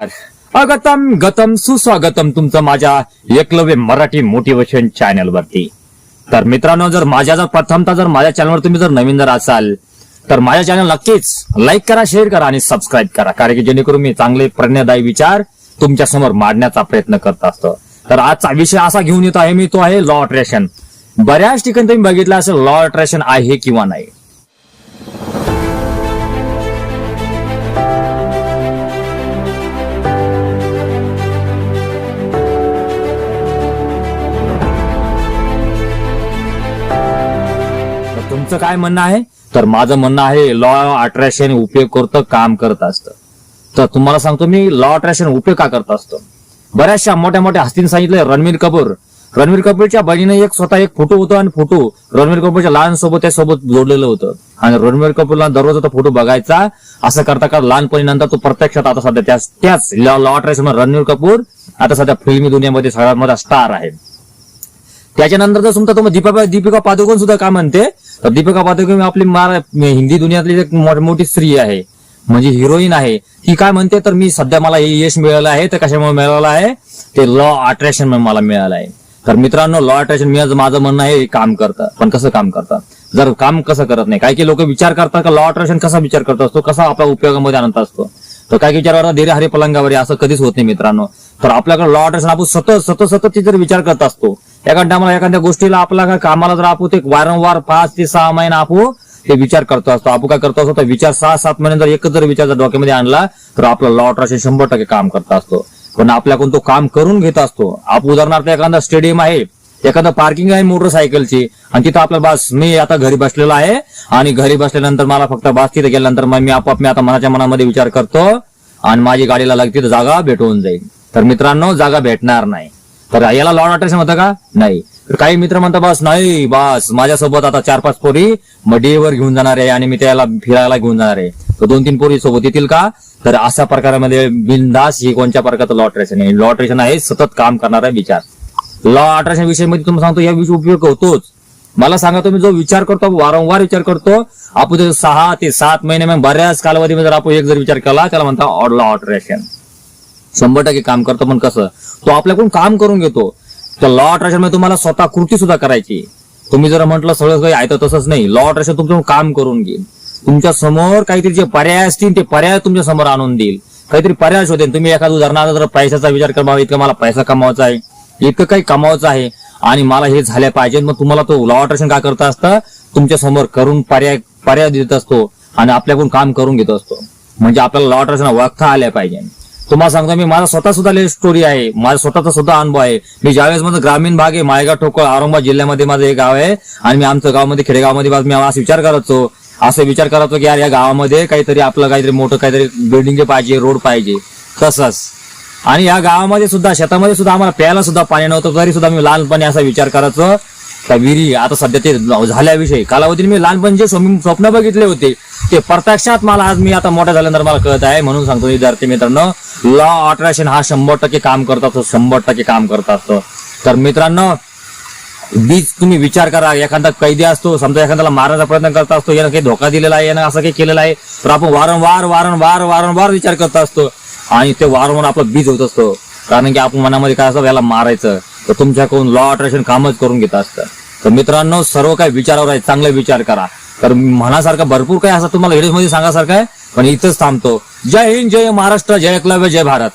अगतम गतम सुस्वागतम तुमचं माझ्या एकलव्य मराठी मोटिवेशन चॅनल वरती. तर मित्रांनो जर माझ्या जर प्रथमता जर माझ्या चॅनलवर तुम्ही जर नवीन जर असाल तर माझ्या चॅनल नक्कीच लाईक करा शेअर करा आणि सबस्क्राईब करा. कारण की जेणेकरून मी चांगले प्रेरणादायी विचार तुमच्यासमोर मांडण्याचा प्रयत्न करत असतो. तर आजचा विषय असा घेऊन येतो आहे मी तो आहे लॉ अट्रॅक्शन बऱ्याच ठिकाणी तुम्ही बघितलं असेल लॉ अट्रॅक्शन आहे किंवा नाही. तुमचं काय म्हणणं आहे? तर माझं म्हणणं आहे लॉ अट्रॅक्शन उपयोग करतं काम करत असतं. तर तुम्हाला सांगतो मी लॉ अट्रॅक्शन उपयोग का करत असतो? बऱ्याचशा मोठ्या मोठ्या हस्तीने सांगितलं रणवीर कपूर. रणवीर कपूरच्या बहिणीने एक स्वतः एक फोटो होतो आणि फोटो रणवीर कपूरच्या लहान सोबत त्यासोबत जोडलेलं होतं. आणि रणवीर कपूरला दररोज तो फोटो बघायचा असं करता करता लहानपणी नंतर तो प्रत्यक्षात आता सध्या त्याच त्याच लॉ अट्रॅक्शन रणवीर कपूर आता सध्या फिल्मी दुनियामध्ये सगळ्यात मोठा स्टार आहे. त्याच्यानंतर जर तुमचा तुम्ही दीपिका दीपिका पादुकोण सुद्धा काय म्हणते? तर दीपिका पादुकोण आपली मार- हिंदी दुनियातली एक मोठमोठी स्त्री आहे. म्हणजे हिरोईन आहे. ती काय म्हणते? तर मी सध्या मला हे यश मिळालं आहे. तर कशामुळे मिळालं आहे? ते लॉ अट्रॅक्शन मला मिळालं आहे. तर मित्रांनो लॉ अट्रॅक्शन मी माझं म्हणणं आहे हे काम करतं. पण कसं काम करतं? जर काम कसं करत नाही काही काही लोक विचार करतात का लॉ अट्रॅक्शन कसा विचार करत असतो? कसा आपल्या उपयोगामध्ये आणत असतो? तर काही विचार करतात धीरे हरे पलंगावर असं कधीच होत नाही मित्रांनो. तर आपल्याकडे लॉ अट्रॅक्शन आपण सतत सतत सतत जर विचार करत असतो एखाद्या टायमाला एखाद्या गोष्टीला आपल्या कामाला जर आपण ते वारंवार पाच ते सहा महिने आपण ते विचार करतो असतो. आपण काय करतो असतो तर विचार सहा सात महिने जर एकच जर विचार जर डोक्यामध्ये आणला तर आपला लॉ अट्रॅक्शन शंभर टक्के काम करत असतो. पण आपल्याकडून तो काम करून घेत असतो. आपण उदाहरणार्थ एखादा स्टेडियम आहे एखादं पार्किंग आहे मोटरसायकलची आणि तिथं आपलं बस मी आता घरी बसलेलो आहे आणि घरी बसल्यानंतर मला फक्त बस तिथे गेल्यानंतर मग मी आपोआप मी आता मनाच्या मनामध्ये विचार करतो आणि माझी गाडीला लागते तर जागा भेटवून जाईल. तर मित्रांनो जागा भेटणार नाही. तर याला लॉ अट्रॅक्शन होतं का? नाही. तर काही मित्र म्हणतात बस नाही बस माझ्यासोबत आता चार पाच पोरी मडीवर घेऊन जाणार आहे आणि मी त्याला फिरायला घेऊन जाणार आहे. तर दोन तीन पोरी सोबत येतील का? तर अशा प्रकारामध्ये बिनदास ही कोणत्या प्रकारचं लॉटरेशन आहे लॉटरेशन आहे सतत काम करणारा विचार. लॉ अठराशे विषयामध्ये तुम्हाला सांगतो या विषयी उपयोग होतोच. मला सांगा तुम्ही जो विचार करतो वारंवार विचार करतो आपण जर सहा ते सात महिने बऱ्याच कालावधीमध्ये जर आपण एक जर विचार केला त्याला म्हणता लॉ अट्रॅक्शन शंभर टक्के काम करतो पण कसं? तो आपल्याकडून काम करून घेतो. तर लॉ अट्रॅक्शनमध्ये तुम्हाला स्वतः कृती सुद्धा करायची. तुम्ही जर म्हटलं सगळं काही आहे तर तसंच नाही. लॉ अट्रॅक्शन तुमच्याकडून काम करून घेईल. तुमच्यासमोर काहीतरी जे पर्याय असतील ते पर्याय तुमच्यासमोर आणून देईल. काहीतरी पर्याय शोधेल तुम्ही एखाद्या उदाहरणार्थ जर पैशाचा विचार करा इतका मला पैसा कमावायचा आहे. इतकं काही कमावायचं आहे आणि मला हे झाल्या पाहिजे मग तुम्हाला तो लॉ अट्रॅक्शन काय करत असतं? तुमच्यासमोर करून पर्याय पर्याय देत असतो आणि आपल्याकडून काम करून घेत असतो. म्हणजे आपल्याला लॉ अट्रॅक्शन ओळखता आल्या पाहिजे. तुम्हाला सांगतो मी माझा स्वतः सुद्धा स्टोरी आहे. माझा स्वतःचा सुद्धा अनुभव आहे. मी ज्यावेळेस माझं ग्रामीण भाग आहे माळेगाव ठोकळ औरंगाबाद जिल्ह्यामध्ये माझं एक गाव आहे आणि मी आमचं गावामध्ये खेडेगावमध्ये मी असा विचार करायचो असं विचार करायचो की यार या गावामध्ये काहीतरी आपलं काहीतरी मोठं काहीतरी बिल्डिंग पाहिजे रोड पाहिजे. तसंच. आणि या गावामध्ये सुद्धा शेतामध्ये सुद्धा आम्हाला प्यायला सुद्धा पाणी नव्हतं तरी सुद्धा मी लहानपणी असा विचार करायचो. का विहिरी आता सध्या ते झाल्याविषयी. कालावधीने मी लहानपणी जे स्वप्न बघितले होते ते प्रत्यक्षात मला आज मी आता मोठ्या झाल्यानंतर मला कळत आहे म्हणून सांगतो विद्यार्थी मित्रांनो लॉ अट्रॅक्शन हा शंभर टक्के काम करत असतो शंभर टक्के काम करत असतो. तर मित्रांनो बीज तुम्ही विचार करा एखादा कैदी असतो समजा एखाद्याला मारण्याचा प्रयत्न करत असतो यानं काही धोका दिलेला आहे यानं असं काही केलेलं आहे तर आपण वारंवार वारंवार वारंवार विचार करत असतो. आणि ते वारंवार आपलं बीज होत असतो. कारण की आपण मनामध्ये काय असतं याला मारायचं. तर तुमच्याकडून लॉ अट्रॅक्शन कामच करून घेत असतं. तर मित्रांनो सर्व काही विचारावर आहे. चांगले विचार करा. तर म्हणासारखं भरपूर काही असं तुम्हाला व्हिडिओमध्ये सांगासारखं आहे. पण इथंच थांबतो. जय हिंद जय महाराष्ट्र जय एकलव्य जय भारत.